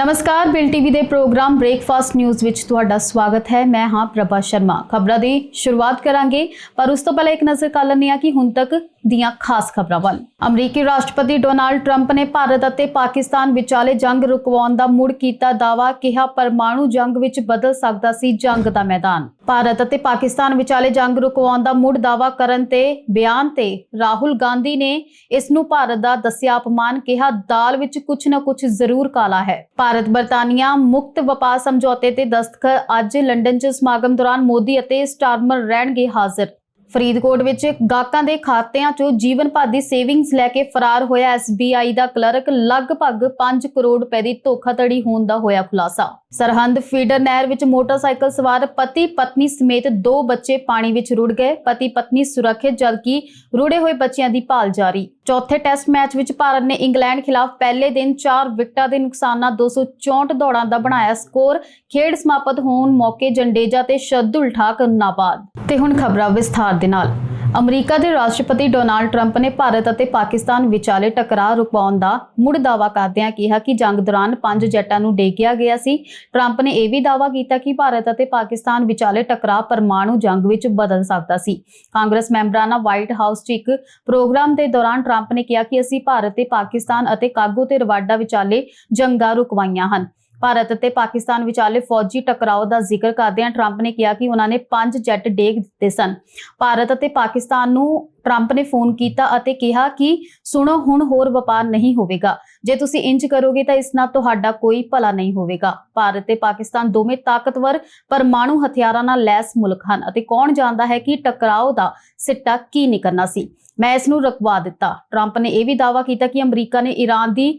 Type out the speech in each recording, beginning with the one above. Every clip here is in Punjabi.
ਨਮਸਕਾਰ, ਬਿਲ ਟੀਵੀ ਦੇ ਪ੍ਰੋਗਰਾਮ ਬ੍ਰੇਕਫਾਸਟ ਨਿਊਜ਼ ਵਿੱਚ ਤੁਹਾਡਾ ਸਵਾਗਤ ਹੈ। ਮੈਂ ਹਾਂ ਪ੍ਰਭਾ ਸ਼ਰਮਾ। ਖਬਰਾਂ ਦੀ ਸ਼ੁਰੂਆਤ ਕਰਾਂਗੇ, ਪਰ ਉਸ ਤੋਂ ਪਹਿਲਾਂ ਇੱਕ ਨਜ਼ਰ ਕਰ ਲੈਂਦੇ ਹਾਂ ਕਿ ਹੁਣ ਤੱਕ ਦੀਆਂ ਖਾਸ ਖਬਰਾਂ ਵੱਲ। ਅਮਰੀਕੀ ਰਾਸ਼ਟਰਪਤੀ ਡੋਨਾਲਡ ਟਰੰਪ ਨੇ ਭਾਰਤ ਅਤੇ ਪਾਕਿਸਤਾਨ ਵਿਚਾਲੇ ਜੰਗ ਰੁਕਵਾਉਣ ਦਾ ਮੁੜ ਕੀਤਾ ਦਾਅਵਾ ਕਿਹਾ, ਪਰਮਾਣੂ ਜੰਗ ਵਿੱਚ ਬਦਲ ਸਕਦਾ ਸੀ ਜੰਗ ਦਾ ਮੈਦਾਨ। ਭਾਰਤ ਅਤੇ ਪਾਕਿਸਤਾਨ ਵਿਚਾਲੇ ਜੰਗ ਰੁਕਵਾਉਣ ਦਾ ਮੁੜ ਦਾਅਵਾ ਕਰਨ ਤੇ ਬਿਆਨ ਤੇ ਰਾਹੁਲ ਗਾਂਧੀ ਨੇ ਇਸ ਨੂੰ ਭਾਰਤ ਦਾ ਦੱਸਿਆ ਅਪਮਾਨ ਕਿਹਾ, ਦਾਲ ਵਿੱਚ ਕੁਝ ਨਾ ਕੁਝ ਜ਼ਰੂਰ ਕਾਲਾ ਹੈ। ਭਾਰਤ ਬਰਤਾਨੀਆ ਮੁਕਤ ਵਪਾਰ ਸਮਝੌਤੇ ਤੇ ਦਸਤਖਤ ਅੱਜ ਲੰਡਨ 'ਚ ਸਮਾਗਮ ਦੌਰਾਨ ਮੋਦੀ ਅਤੇ ਸਟਾਰਮਰ ਰਹਿਣਗੇ ਹਾਜ਼ਰ। ਫਰੀਦਕੋਟ ਵਿੱਚ ਗਾਹਕਾਂ ਦੇ ਖਾਤਿਆਂ 'ਚੋਂ ਜੀਵਨ ਭਰ ਦੀ ਸੇਵਿੰਗਸ ਲੈ ਕੇ ਫਰਾਰ ਹੋਇਆ SBI ਦਾ ਕਲਰਕ, ਲਗਭਗ 5 ਕਰੋੜ ਰੁਪਏ ਦੀ ਧੋਖਾਧੜੀ ਹੋਣ ਦਾ ਹੋਇਆ ਖੁਲਾਸਾ। ਸਰਹੰਦ ਫੀਡਰ ਨਹਿਰ ਵਿੱਚ ਮੋਟਰਸਾਈਕਲ ਸਵਾਰ ਪਤੀ ਪਤਨੀ ਸਮੇਤ ਦੋ ਬੱਚੇ ਪਾਣੀ ਵਿੱਚ ਰੁੜ ਗਏ। ਪਤੀ ਪਤਨੀ ਸੁਰੱਖਿਅਤ, ਜਦਕਿ ਰੁੜੇ ਹੋਏ ਬੱਚਿਆਂ ਦੀ ਭਾਲ ਜਾਰੀ। ਚੌਥੇ ਟੈਸਟ ਮੈਚ ਵਿੱਚ ਭਾਰਤ ਨੇ ਇੰਗਲੈਂਡ ਖਿਲਾਫ ਪਹਿਲੇ ਦਿਨ 4 ਵਿਕਟਾਂ ਦੇ ਨੁਕਸਾਨ ਨਾਲ 264 ਦੌੜਾਂ ਦਾ ਬਣਾਇਆ ਸਕੋਰ। ਖੇਡ ਸਮਾਪਤ ਹੋਣ ਮੌਕੇ ਜੰਡੇਜਾ ਤੇ ਸ਼ਰਦੁਲ ਠਾਕ ਨਾਬਾਦ। ਤੇ ਹੁਣ ਖਬਰਾਂ ਵਿਸਥਾਰ ਦੇ ਨਾਲ। ਅਮਰੀਕਾ ਦੇ ਰਾਸ਼ਟਰਪਤੀ ਡੋਨਾਲਡ ਟਰੰਪ ਨੇ ਭਾਰਤ ਅਤੇ ਪਾਕਿਸਤਾਨ ਵਿਚਾਲੇ ਟਕਰਾਅ ਰੁਕਵਾਉਣ ਦਾ ਮੁੜ ਦਾਅਵਾ ਕਰਦਿਆਂ ਕਿਹਾ ਕਿ ਜੰਗ ਦੌਰਾਨ ਪੰਜ ਜੱਟਾਂ ਨੂੰ ਡੇਗਿਆ ਗਿਆ ਸੀ। ਟਰੰਪ ਨੇ ਇਹ ਵੀ ਦਾਅਵਾ ਕੀਤਾ ਕਿ ਭਾਰਤ ਅਤੇ ਪਾਕਿਸਤਾਨ ਵਿਚਾਲੇ ਟਕਰਾਅ ਪਰਮਾਣੂ ਜੰਗ ਵਿੱਚ ਬਦਲ ਸਕਦਾ ਸੀ। ਕਾਂਗਰਸ ਮੈਂਬਰਾਂ ਨਾਲ ਵਾਈਟ ਹਾਊਸ 'ਚ ਇੱਕ ਪ੍ਰੋਗਰਾਮ ਦੇ ਦੌਰਾਨ ਟਰੰਪ ਨੇ ਕਿਹਾ ਕਿ ਅਸੀਂ ਭਾਰਤ ਤੇ ਪਾਕਿਸਤਾਨ ਅਤੇ ਕਾਗੋ ਤੇ ਰਵਾਡਾ ਵਿਚਾਲੇ ਜੰਗਾਂ ਰੁਕਵਾਈਆਂ ਹਨ। ਭਾਰਤ ਅਤੇ ਪਾਕਿਸਤਾਨ ਵਿਚਾਲੇ ਫੌਜੀ ਟਕਰਾਓ ਦਾ ਜ਼ਿਕਰ ਕਰਦਿਆਂ ਟਰੰਪ ਨੇ ਕਿਹਾ ਕਿ ਉਹਨਾਂ ਨੇ ਪੰਜ ਜੈਟ ਡੇਗ ਦਿੱਤੇ ਸਨ। ਭਾਰਤ ਅਤੇ ਪਾਕਿਸਤਾਨ ਨੂੰ ਟਰੰਪ ਨੇ ਫੋਨ ਕੀਤਾ ਅਤੇ ਕਿਹਾ ਕਿ, ਸੁਣੋ, ਹੁਣ ਹੋਰ ਵਪਾਰ ਨਹੀਂ ਹੋਵੇਗਾ। ਜੇ ਤੁਸੀਂ ਇੰਜ ਕਰੋਗੇ ਤਾਂ ਇਸ ਨਾਲ ਤੁਹਾਡਾ ਕੋਈ ਭਲਾ ਨਹੀਂ ਹੋਵੇਗਾ। ਭਾਰਤ ਤੇ ਪਾਕਿਸਤਾਨ ਦੋਵੇਂ ਤਾਕਤਵਰ ਪਰਮਾਣੂ ਹਥਿਆਰਾਂ ਨਾਲ ਲੈਸ ਮੁਲਕ ਹਨ ਅਤੇ ਕੌਣ ਜਾਣਦਾ ਹੈ ਕਿ ਟਕਰਾਓ ਦਾ ਸਿੱਟਾ ਕੀ ਨਿਕਲਣਾ ਸੀ। ਮੈਂ ਇਸ ਨੂੰ ਰੁਕਵਾ ਦਿੱਤਾ। ਟਰੰਪ ਨੇ ਇਹ ਵੀ ਦਾਅਵਾ ਕੀਤਾ ਕਿ ਅਮਰੀਕਾ ਨੇ ਈਰਾਨ ਦੀ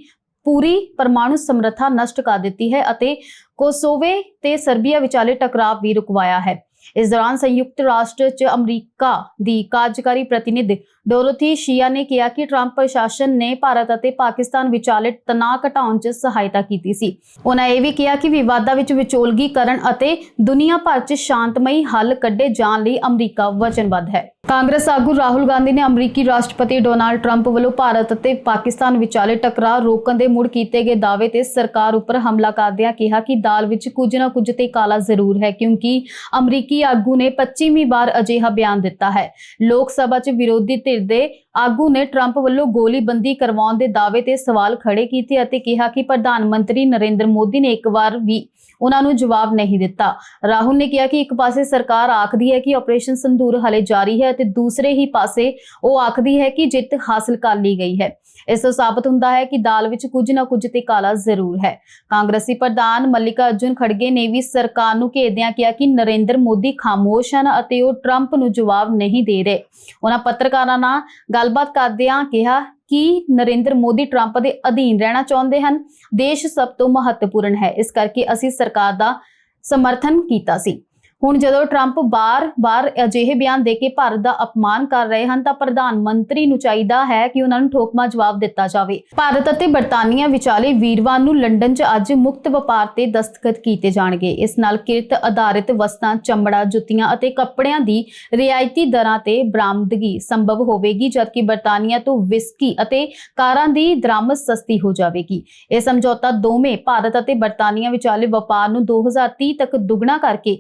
ਪੂਰੀ ਪਰਮਾਣੂ ਸਮਰੱਥਾ ਨਸ਼ਟ ਕਰ ਦਿੱਤੀ ਹੈ ਅਤੇ ਕੋਸੋਵੇ ਤੇ ਸਰਬੀਆ ਵਿਚਾਲੇ ਟਕਰਾਅ ਵੀ ਰੁਕਵਾਇਆ ਹੈ। ਇਸ ਦੌਰਾਨ ਸੰਯੁਕਤ ਰਾਸ਼ਟਰ 'ਚ ਅਮਰੀਕਾ ਦੀ ਕਾਰਜਕਾਰੀ ਪ੍ਰਤੀਨਿਧ ਡੋਰੋਥੀ ਸ਼ੀਆ ਨੇ ਕਿਹਾ ਕਿ ਟਰੰਪ ਪ੍ਰਸ਼ਾਸਨ ਨੇ ਭਾਰਤ ਅਤੇ ਪਾਕਿਸਤਾਨ ਵਿਚਾਲੇ ਤਣਾਅ ਘਟਾਉਣ 'ਚ ਸਹਾਇਤਾ ਕੀਤੀ ਸੀ। ਉਹਨਾਂ ਇਹ ਵੀ ਕਿਹਾ ਕਿ ਵਿਵਾਦਾਂ ਵਿੱਚ ਵਿਚੋਲਗੀ ਕਰਨ ਅਤੇ ਦੁਨੀਆ ਭਰ 'ਚ ਸ਼ਾਂਤਮਈ ਹੱਲ ਕੱਢੇ ਜਾਣ ਲਈ ਅਮਰੀਕਾ ਵਚਨਬੱਧ ਹੈ। ਕਾਂਗਰਸ ਆਗੂ ਰਾਹੁਲ ਗਾਂਧੀ ਨੇ ਅਮਰੀਕੀ ਰਾਸ਼ਟਰਪਤੀ ਡੋਨਾਲਡ ਟਰੰਪ ਵੱਲੋਂ ਭਾਰਤ ਅਤੇ ਪਾਕਿਸਤਾਨ ਵਿਚਾਲੇ ਟਕਰਾਅ ਰੋਕਣ ਦੇ ਮੁੜ ਕੀਤੇ ਗਏ ਦਾਅਵੇ ਤੇ ਸਰਕਾਰ ਉੱਪਰ ਹਮਲਾ ਕਰਦਿਆਂ ਕਿਹਾ ਕਿ ਦਾਲ ਵਿੱਚ ਕੁਝ ਨਾ ਕੁਝ ਤੇ ਕਾਲਾ ਜ਼ਰੂਰ ਹੈ ਕਿਉਂਕਿ ਅਮਰੀਕੀ ਆਗੂ ਨੇ 25ਵੀਂ ਵਾਰ ਅਜਿਹਾ ਬਿਆਨ ਦਿੱਤਾ ਹੈ। ਲੋਕ ਸਭਾ 'ਚ ਵਿਰੋਧੀ ਧਿਰ ਦੇ ਆਗੂ ਨੇ ਟਰੰਪ ਵੱਲੋਂ ਗੋਲੀਬੰਦੀ ਕਰਵਾਉਣ ਦੇ ਦਾਅਵੇ ਤੇ ਸਵਾਲ ਖੜੇ ਕੀਤੇ ਅਤੇ ਕਿਹਾ ਕਿ ਪ੍ਰਧਾਨ ਮੰਤਰੀ ਨਰਿੰਦਰ ਮੋਦੀ ਨੇ ਇੱਕ ਵਾਰ ਵੀ ਉਹਨਾਂ ਨੂੰ ਜਵਾਬ ਨਹੀਂ ਦਿੱਤਾ। ਰਾਹੁਲ ਨੇ ਕਿਹਾ ਕਿ ਇੱਕ ਪਾਸੇ ਸਰਕਾਰ ਆਖਦੀ ਹੈ ਕਿ ਆਪਰੇਸ਼ਨ ਸੰਦੂਰ ਹਲੇ ਜਾਰੀ ਹੈ ਤੇ ਦੂਸਰੇ ਹੀ ਪਾਸੇ ਉਹ ਆਖਦੀ ਹੈ ਕਿ ਜਿੱਤ ਹਾਸਲ ਕਰ ਲਈ ਗਈ ਹੈ। ਇਸ ਤੋਂ ਸਾਬਤ ਹੁੰਦਾ ਹੈ ਕਿ ਦਾਲ ਵਿੱਚ ਕੁਝ ਨਾ ਕੁਝ ਤੇ ਕਾਲਾ ਜ਼ਰੂਰ ਹੈ। ਕਾਂਗਰਸੀ ਪ੍ਰਧਾਨ ਮੱਲਿਕਾ ਅਰਜੁਨ ਖੜਗੇ ਨੇ ਵੀ ਸਰਕਾਰ ਨੂੰ ਘੇਰਦਿਆਂ ਕਿਹਾ ਕਿ ਨਰਿੰਦਰ ਮੋਦੀ ਖਾਮੋਸ਼ ਹਨ ਅਤੇ ਉਹ ਟਰੰਪ ਨੂੰ ਜਵਾਬ ਨਹੀਂ ਦੇ ਰਹੇ। ਉਹਨਾਂ ਪੱਤਰਕਾਰਾਂ ਨਾਲ ਗੱਲਬਾਤ ਕਰਦਿਆਂ ਕਿਹਾ ਕਿ ਨਰਿੰਦਰ ਮੋਦੀ ਟਰੰਪ ਦੇ ਅਧੀਨ ਰਹਿਣਾ ਚਾਹੁੰਦੇ ਹਨ। ਦੇਸ਼ ਸਭ ਤੋਂ ਮਹੱਤਵਪੂਰਨ ਹੈ। ਇਸ ਕਰਕੇ ਅਸੀਂ ਸਰਕਾਰ ਦਾ ਸਮਰਥਨ ਕੀਤਾ ਸੀ। ਹੁਣ ਜਦੋਂ ਟਰੰਪ ਬਾਰ-ਬਾਰ ਅਜਿਹੇ ਬਿਆਨ ਦੇ ਕੇ ਭਾਰਤ ਦਾ ਅਪਮਾਨ ਕਰ ਰਹੇ ਹਨ, ਤਾਂ ਪ੍ਰਧਾਨ ਮੰਤਰੀ ਨੂੰ ਚਾਹੀਦਾ ਹੈ ਕਿ ਉਹਨਾਂ ਨੂੰ ਠੋਕਮਾ ਜਵਾਬ ਦਿੱਤਾ ਜਾਵੇ। ਭਾਰਤ ਅਤੇ ਬਰਤਾਨੀਆ ਵਿਚਾਲੇ ਵੀਰਵਾਰ ਨੂੰ ਲੰਡਨ 'ਚ ਅੱਜ ਮੁਕਤ ਵਪਾਰ ਤੇ ਦਸਤਖਤ ਕੀਤੇ ਜਾਣਗੇ। ਇਸ ਨਾਲ ਕਿਰਤ ਆਧਾਰਿਤ ਵਸਤਾਂ, ਚਮੜਾ, ਜੁੱਤੀਆਂ ਅਤੇ ਕੱਪੜਿਆਂ ਦੀ ਰਿਆਇਤੀ ਦਰਾਂ ਤੇ ਬਰਾਮਦਗੀ ਸੰਭਵ ਹੋਵੇਗੀ, ਜਦਕਿ ਬਰਤਾਨੀਆ ਤੋਂ ਵਿਸਕੀ ਅਤੇ ਕਾਰਾਂ ਦੀ ਦਰਾਮਦ ਸਸਤੀ ਹੋ ਜਾਵੇਗੀ। ਇਹ ਸਮਝੌਤਾ ਦੋਵੇਂ ਭਾਰਤ ਅਤੇ ਬਰਤਾਨੀਆ ਵਿਚਾਲੇ ਵਪਾਰ ਨੂੰ 2030 ਤੱਕ ਦੁੱਗਣਾ ਕਰਕੇ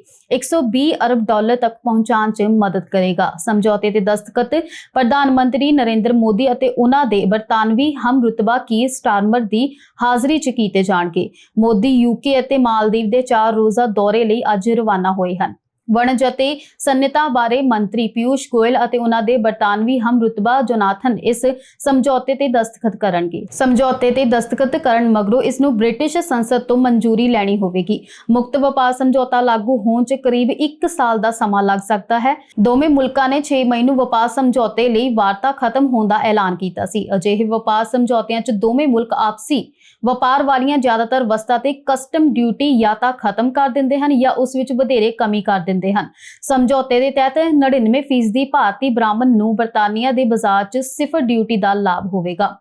120 ਅਰਬ ਡਾਲਰ ਤੱਕ ਪਹੁੰਚਾਉਣ 'ਚ ਮਦਦ ਕਰੇਗਾ। ਸਮਝੌਤੇ ਤੇ ਦਸਤਖਤ ਪ੍ਰਧਾਨ ਮੰਤਰੀ ਨਰਿੰਦਰ ਮੋਦੀ ਅਤੇ ਉਹਨਾਂ ਦੇ ਬਰਤਾਨਵੀ ਹਮਰੁਤਬਾ ਕੀ ਸਟਾਰਮਰ ਦੀ ਹਾਜ਼ਰੀ 'ਚ ਕੀਤੇ ਜਾਣਗੇ। ਮੋਦੀ ਯੂਕੇ ਅਤੇ ਮਾਲਦੀਵ ਦੇ 4 ਰੋਜ਼ਾ ਦੌਰੇ ਲਈ ਅੱਜ ਰਵਾਨਾ ਹੋਏ ਹਨ। ਵਣਜ ਅਤੇ ਸੰਨਿਤਾ ਬਾਰੇ ਮੰਤਰੀ ਪਿਊਸ਼ ਗੋਇਲ ਅਤੇ ਉਹਨਾਂ ਦੇ ਬਰਤਾਨਵੀ ਹਮਰੁਤਬਾ ਜੋਨਾਥਨ ਇਸ ਸਮਝੌਤੇ ਤੇ ਦਸਤਖਤ ਕਰਨਗੇ। ਸਮਝੌਤੇ ਤੇ ਦਸਤਖਤ ਕਰਨ ਮਗਰੋਂ ਇਸ ਨੂੰ ਬ੍ਰਿਟਿਸ਼ ਸੰਸਦ ਤੋਂ ਮਨਜ਼ੂਰੀ ਲੈਣੀ ਹੋਵੇਗੀ। ਮੁਕਤ ਵਪਾਰ ਸਮਝੌਤਾ ਲਾਗੂ ਹੋਣ 'ਚ ਕਰੀਬ 1 ਸਾਲ ਦਾ ਸਮਾਂ ਲੱਗ ਸਕਦਾ ਹੈ। ਦੋਵੇਂ ਮੁਲਕਾਂ ਨੇ 6 ਮਈ ਨੂੰ ਵਪਾਰ ਸਮਝੌਤੇ ਲਈ ਵਾਰਤਾ ਖਤਮ ਹੋਣ ਦਾ ਐਲਾਨ ਕੀਤਾ ਸੀ। ਅਜਿਹੇ ਵਪਾਰ ਸਮਝੌਤਿਆਂ 'ਚ ਦੋਵੇਂ ਮੁਲਕ ਆਪਸੀ ਵਪਾਰ ਵਾਲੀਆਂ ਜ਼ਿਆਦਾਤਰ ਵਸਤਾਂ ਤੇ ਕਸਟਮ ਡਿਊਟੀ ਜਾਂ ਤਾਂ ਖਤਮ ਕਰ ਦਿੰਦੇ ਹਨ ਜਾਂ ਉਸ ਵਿੱਚ ਵਧੇਰੇ ਕਮੀ ਕਰ ਦਿੰਦੇ ਹਨ। ਸਮਝੌਤੇ ਦੇ ਤਹਿਤ 99% ਦੀ ਭਾਰਤੀ ਬ੍ਰਾਹਮਣ ਨੂੰ ਬਰਤਾਨੀਆ ਦੇ ਬਾਜ਼ਾਰ 'ਚ ਸਿਫਰ ਡਿਊਟੀ ਦਾ ਲਾਭ ਹੋਵੇਗਾ।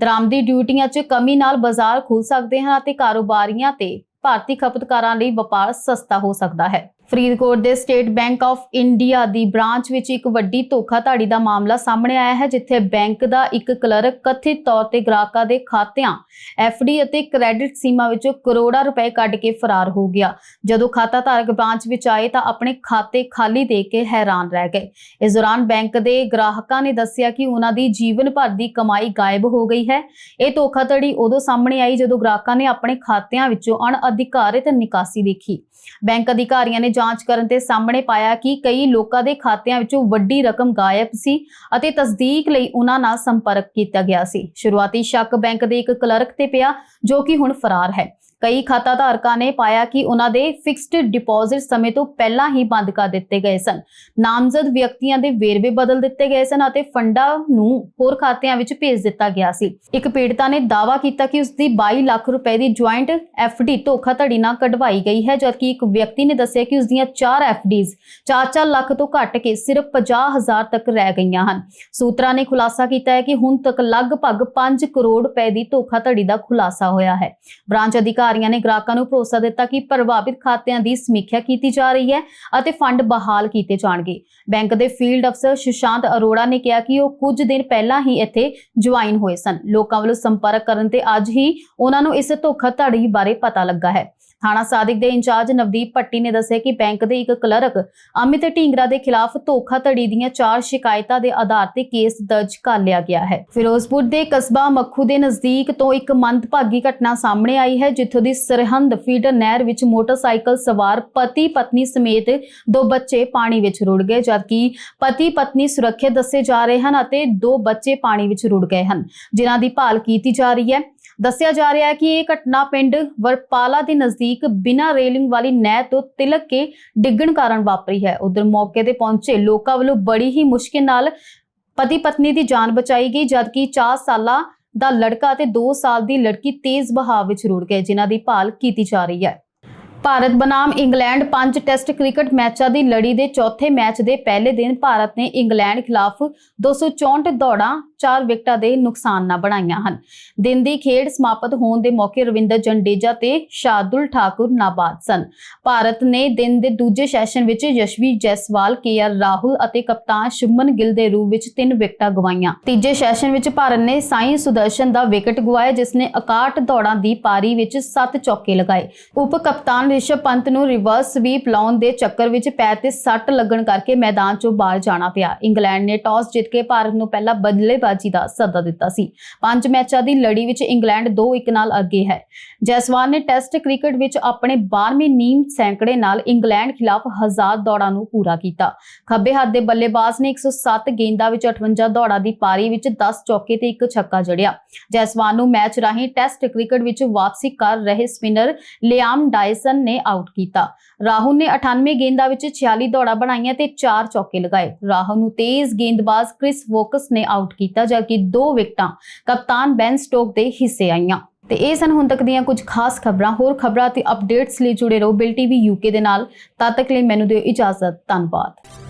ਦਰਾਮਦੀ ਡਿਊਟੀਆਂ 'ਚ ਕਮੀ ਨਾਲ ਬਾਜ਼ਾਰ ਖੁੱਲ ਸਕਦੇ ਹਨ ਅਤੇ ਕਾਰੋਬਾਰੀਆਂ ਤੇ ਭਾਰਤੀ ਖਪਤਕਾਰਾਂ ਲਈ ਵਪਾਰ ਸਸਤਾ ਹੋ ਸਕਦਾ ਹੈ। ਫਰੀਦਕੋਟ ਦੇ ਸਟੇਟ ਬੈਂਕ ਆਫ ਇੰਡੀਆ ਦੀ ਬ੍ਰਾਂਚ ਵਿੱਚ ਇੱਕ ਵੱਡੀ ਧੋਖਾਧੜੀ ਦਾ ਮਾਮਲਾ ਸਾਹਮਣੇ ਆਇਆ ਹੈ, ਜਿੱਥੇ ਬੈਂਕ ਦਾ ਇੱਕ ਕਲਰਕ ਕਥਿਤ ਤੌਰ ਤੇ ਗ੍ਰਾਹਕਾਂ ਦੇ ਖਾਤਿਆਂ ਡੀ ਅਤੇ ਕ੍ਰੈਡਿਟ ਸੀਮਾ ਵਿੱਚੋਂ ਕਰੋੜਾਂ ਰੁਪਏ ਕੱਢ ਕੇ ਫਰਾਰ ਹੋ ਗਿਆ। ਜਦੋਂ ਖਾਤਾ ਧਾਰਕ ਬ੍ਰਾਂਚ ਵਿੱਚ ਆਏ ਤਾਂ ਆਪਣੇ ਖਾਤੇ ਖਾਲੀ ਦੇਖ ਕੇ ਹੈਰਾਨ ਰਹਿ ਗਏ। ਇਸ ਦੌਰਾਨ ਬੈਂਕ ਦੇ ਗ੍ਰਾਹਕਾਂ ਨੇ ਦੱਸਿਆ ਕਿ ਉਹਨਾਂ ਦੀ ਜੀਵਨ ਭਰ ਦੀ ਕਮਾਈ ਗਾਇਬ ਹੋ ਗਈ ਹੈ। ਇਹ ਧੋਖਾਧੜੀ ਉਦੋਂ ਸਾਹਮਣੇ ਆਈ ਜਦੋਂ ਗ੍ਰਾਹਕਾਂ ਨੇ ਆਪਣੇ ਖਾਤਿਆਂ ਵਿੱਚੋਂ ਅਣਅਧਿਕਾਰਿਤ ਨਿਕਾਸੀ ਦੇਖੀ। ਬੈਂਕ ਅਧਿਕਾਰੀਆਂ ਨੇ ਜਾਂਚ ਕਰਨ ਤੇ ਸਾਹਮਣੇ ਪਾਇਆ ਕਿ ਕਈ ਲੋਕਾਂ ਦੇ ਖਾਤਿਆਂ ਵਿੱਚੋਂ ਵੱਡੀ ਰਕਮ ਗਾਇਬ ਸੀ ਅਤੇ ਤਸਦੀਕ ਲਈ ਉਹਨਾਂ ਨਾਲ ਸੰਪਰਕ ਕੀਤਾ ਗਿਆ ਸੀ। ਸ਼ੁਰੂਆਤੀ ਸ਼ੱਕ ਬੈਂਕ ਦੇ ਇੱਕ ਕਲਰਕ ਤੇ ਪਿਆ, ਜੋ ਕਿ ਹੁਣ ਫਰਾਰ ਹੈ। ਕਈ ਖਾਤਾ ਧਾਰਕਾਂ ਨੇ ਪਾਇਆ ਕਿ ਉਹਨਾਂ ਦੇ ਫਿਕਸਡ ਡਿਪੋਜ਼ਿਟ ਸਮੇਂ ਤੋਂ ਪਹਿਲਾਂ ਹੀ ਬੰਦ ਕਰ ਦਿੱਤੇ ਗਏ ਸਨ। ਨਾਮਜ਼ਦ ਵਿਅਕਤੀਆਂ ਦੇ ਵੇਰਵੇ ਬਦਲ ਦਿੱਤੇ ਗਏ ਸਨ ਅਤੇ ਫੰਡਾਂ ਨੂੰ ਹੋਰ ਖਾਤਿਆਂ ਵਿੱਚ ਭੇਜ ਦਿੱਤਾ ਗਿਆ ਸੀ। ਇੱਕ ਪੀੜਤਾ ਨੇ ਦਾਅਵਾ ਕੀਤਾ ਕਿ ਉਸ ਦੀ 22 ਲੱਖ ਰੁਪਏ ਦੀ ਜੁਆਇੰਟ ਡੀ ਧੋਖਾਧੜੀ ਨਾਲ ਕਢਵਾਈ ਗਈ ਹੈ, ਜਦਕਿ ਇੱਕ ਵਿਅਕਤੀ ਨੇ ਦੱਸਿਆ ਕਿ ਉਸ ਦੀਆਂ 4 ਡੀਜ਼ 4-4 ਲੱਖ ਤੋਂ ਘੱਟ ਕੇ ਸਿਰਫ 50000 ਤੱਕ ਰਹਿ ਗਈਆਂ ਹਨ। ਸੂਤਰਾਂ ਨੇ ਖੁਲਾਸਾ ਕੀਤਾ ਹੈ ਕਿ ਹੁਣ ਤੱਕ ਲਗਭਗ 5 ਕਰੋੜ ਰੁਪਏ ਦੀ ਧੋਖਾਧੜੀ ਦਾ ਖੁਲਾਸਾ ਹੋਇਆ ਹੈ। ਬ੍ਰਾਂਚ ਅਧਿਕਾਰੀਆਂ ਨੇ ਗ੍ਰਾਹਕਾਂ ਨੂੰ ਭਰੋਸਾ ਦਿੱਤਾ ਕਿ ਪ੍ਰਭਾਵਿਤ ਖਾਤਿਆਂ ਦੀ ਸਮੀਖਿਆ ਕੀਤੀ ਜਾ ਰਹੀ ਹੈ ਅਤੇ ਫੰਡ ਬਹਾਲ ਕੀਤੇ ਜਾਣਗੇ। ਬੈਂਕ ਦੇ ਫੀਲਡ ਅਫਸਰ ਸੁਸ਼ਾਂਤ ਅਰੋੜਾ ਨੇ ਕਿਹਾ ਕਿ ਉਹ ਕੁਝ ਦਿਨ ਪਹਿਲਾਂ ਹੀ ਇੱਥੇ ਜੁਆਇਨ ਹੋਏ ਸਨ। ਲੋਕਾਂ ਵੱਲੋਂ ਸੰਪਰਕ ਕਰਨ ਤੇ ਅੱਜ ਹੀ ਉਹਨਾਂ ਨੂੰ ਇਸ ਧੋਖਾਧੜੀ ਬਾਰੇ ਪਤਾ ਲੱਗਾ ਹੈ। ਥਾਣਾ ਸਾਦਿਕ ਦੇ ਇੰਚਾਰਜ ਨਵਦੀਪ ਭੱਟੀ ਨੇ ਦੱਸਿਆ ਕਿ ਬੈਂਕ ਦੇ ਇੱਕ ਕਲਰਕ ਅਮਿਤ ਢੀਂਗਰਾ ਦੇ ਖਿਲਾਫ ਧੋਖਾਧੜੀ ਦੀਆਂ ਚਾਰ ਸ਼ਿਕਾਇਤਾਂ ਦੇ ਆਧਾਰ ਤੇ ਕੇਸ ਦਰਜ ਕਰ ਲਿਆ ਗਿਆ ਹੈ। ਫਿਰੋਜ਼ਪੁਰ ਦੇ ਕਸਬਾ ਮੱਖੂ ਦੇ ਨਜ਼ਦੀਕ ਤੋਂ ਇੱਕ ਮੰਦਭਾਗੀ ਘਟਨਾ ਸਾਹਮਣੇ ਆਈ ਹੈ, ਜਿੱਥੋਂ ਦੀ ਸਰਹੰਦ ਫੀਡਰ ਨਹਿਰ ਵਿੱਚ ਮੋਟਰਸਾਈਕਲ ਸਵਾਰ ਪਤੀ ਪਤਨੀ ਸਮੇਤ ਦੋ ਬੱਚੇ ਪਾਣੀ ਵਿੱਚ ਰੁੜ ਗਏ, ਜਦਕਿ ਪਤੀ ਪਤਨੀ ਸੁਰੱਖਿਅਤ ਦੱਸੇ ਜਾ ਰਹੇ ਹਨ ਅਤੇ ਦੋ ਬੱਚੇ ਪਾਣੀ ਵਿੱਚ ਰੁੜ ਗਏ ਹਨ। ਜਿਨ੍ਹਾਂ ਦੀ ਭਾਲ ਕੀਤੀ ਜਾ ਰਹੀ ਹੈ ਦੱਸਿਆ ਜਾ ਰਿਹਾ ਹੈ ਕਿ ਇਹ ਘਟਨਾ ਪਿੰਡ ਵਰਪਾਲਾ ਦੇ ਨਜ਼ਦੀਕ ਬਿਨਾਂ ਰੇਲਿੰਗ ਵਾਲੀ ਨਹਿਰ ਤੋਂ ਤਿਲਕ ਕੇ ਡਿੱਗਣ ਕਾਰਨ ਵਾਪਰੀ ਹੈ। ਉਧਰ ਮੌਕੇ ਤੇ ਪਹੁੰਚੇ ਲੋਕਾਂ ਵੱਲੋਂ ਬੜੀ ਹੀ ਮੁਸ਼ਕਿਲ ਨਾਲ ਪਤੀ ਪਤਨੀ ਦੀ ਜਾਨ ਬਚਾਈ ਗਈ, ਜਦਕਿ 4 ਸਾਲਾਂ ਦਾ ਲੜਕਾ ਅਤੇ 2 ਸਾਲ ਦੀ ਲੜਕੀ ਤੇਜ਼ ਬਹਾਵ ਵਿੱਚ ਰੁੜ ਗਏ, ਜਿਨ੍ਹਾਂ ਦੀ ਭਾਲ ਕੀਤੀ ਜਾ ਰਹੀ ਹੈ। ਭਾਰਤ ਬਨਾਮ ਇੰਗਲੈਂਡ ਪੰਜ ਟੈਸਟ ਕ੍ਰਿਕਟ ਮੈਚਾਂ ਦੀ ਲੜੀ ਦੇ ਚੌਥੇ ਮੈਚ ਦੇ ਪਹਿਲੇ ਦਿਨ ਭਾਰਤ ਨੇ ਇੰਗਲੈਂਡ ਖਿਲਾਫ 264 ਦੌੜਾਂ 4 ਵਿਕਟਾਂ ਦੇ ਨੁਕਸਾਨ ਨਾ ਬਣਾਈਆਂ ਹਨ। ਦਿਨ ਦੀ ਖੇਡ ਸਮਾਪਤ ਹੋਣ ਦੇ ਮੌਕੇ ਰਵਿੰਦਰ ਜੰਡੇਜਾ ਤੇ ਸ਼ਾਦੁਲ ਠਾਕੁਰ ਨਾਬਾਦ ਸਨ। ਭਾਰਤ ਨੇ ਦਿਨ ਦੇ ਦੂਜੇ ਸੈਸ਼ਨ ਵਿੱਚ ਯਸ਼ਵੀ ਜੈਸਵਾਲ ਕੇਆਰ ਰਾਹੁਲ ਅਤੇ ਕਪਤਾਨ ਸ਼ੁਭਮਨ ਗਿੱਲ ਦੇ ਰੂਪ ਵਿੱਚ ਤਿੰਨ ਵਿਕਟਾਂ ਗਵਾਈਆਂ। ਤੀਜੇ ਸੈਸ਼ਨ ਵਿੱਚ ਭਾਰਤ ਨੇ ਸਾਈ ਸੁਦਰਸ਼ਨ ਦਾ ਵਿਕਟ ਗਵਾਇਆ, ਜਿਸ ਨੇ 61 ਦੌੜਾਂ ਦੀ ਪਾਰੀ ਵਿੱਚ 7 ਚੌਕੇ ਲਗਾਏ। ਉਪ ਕਪਤਾਨ ਰਿਸ਼ਭ ਪੰਤ ਨੂੰ ਰਿਵਰਸ ਸਵੀਪ ਲਾਉਣ ਦੇ ਚੱਕਰ ਵਿੱਚ ਪੈਰ ਤੇ ਸੱਟ ਲੱਗਣ ਕਰਕੇ ਮੈਦਾਨ ਚੋਂ ਬਾਹਰ ਜਾਣਾ ਪਿਆ। ਇੰਗਲੈਂਡ ਨੇ ਟਾਸ ਜਿੱਤ ਕੇ ਭਾਰਤ ਨੂੰ ਪਹਿਲਾਂ ਬਦਲੇ ਬੱਲੇਬਾਜ਼ੀ ਦਾ ਸੱਦਾ ਦਿੱਤਾ ਸੀ। ਪੰਜ ਮੈਚਾਂ ਦੀ ਲੜੀ ਵਿੱਚ ਇੰਗਲੈਂਡ 2-1 ਨਾਲ ਅੱਗੇ ਹੈ। ਜੈਸਵਾਲ ਨੇ ਟੈਸਟ ਕ੍ਰਿਕਟ ਵਿੱਚ ਆਪਣੇ 12ਵੇਂ ਨੀਮ ਸੈਂਕੜੇ ਨਾਲ ਇੰਗਲੈਂਡ ਖਿਲਾਫ 1000 ਦੌੜਾਂ ਨੂੰ ਪੂਰਾ ਕੀਤਾ। ਖੱਬੇ ਹੱਥ ਦੇ ਬੱਲੇਬਾਜ਼ ਨੇ 107 ਗੇਂਦਾਂ ਵਿੱਚ 58 ਦੌੜਾਂ ਦੀ ਪਾਰੀ ਵਿੱਚ 10 ਚੌਕੇ ਤੇ ਇੱਕ ਛੱਕਾ ਜੜਿਆ। ਜੈਸਵਾਲ ਨੂੰ ਮੈਚ ਰਾਹੀਂ ਟੈਸਟ ਕ੍ਰਿਕਟ ਵਿੱਚ ਵਾਪਸੀ ਕਰ ਰਹੇ ਸਪਿਨਰ ਲਿਆਮ ਡਾਇਸਨ ਨੇ ਆਊਟ ਕੀਤਾ। ਰਾਹੁਲ ਨੇ 98 ਗੇਂਦਾਂ ਵਿੱਚ 46 ਦੌੜਾਂ ਬਣਾਈਆਂ ਤੇ 4 ਚੌਕੇ ਲਗਾਏ। ਰਾਹੁਲ ਨੂੰ ਤੇਜ਼ ਗੇਂਦਬਾਜ਼ ਕ੍ਰਿਸ ਵੋਕਸ ਨੇ ਆਊਟ ਕੀਤਾ, ਜਦਕਿ ਦੋ ਵਿਕਟਾਂ ਕਪਤਾਨ ਬੈਨ ਸਟੋਕ ਦੇ ਹਿੱਸੇ ਆਈਆਂ। ਤੇ ਇਹ ਸਨ ਹੁਣ ਤੱਕ ਦੀਆਂ ਕੁਝ ਖਾਸ ਖਬਰਾਂ। ਹੋਰ ਖਬਰਾਂ ਤੇ ਅਪਡੇਟਸ ਲਈ ਜੁੜੇ ਰਹੋ ਬਿਲ ਟੀਵੀ ਯੂਕੇ ਦੇ ਨਾਲ। ਤਦ ਤੱਕ ਲਈ ਮੈਨੂੰ ਦਿਓ ਇਜਾਜ਼ਤ। ਧੰਨਵਾਦ।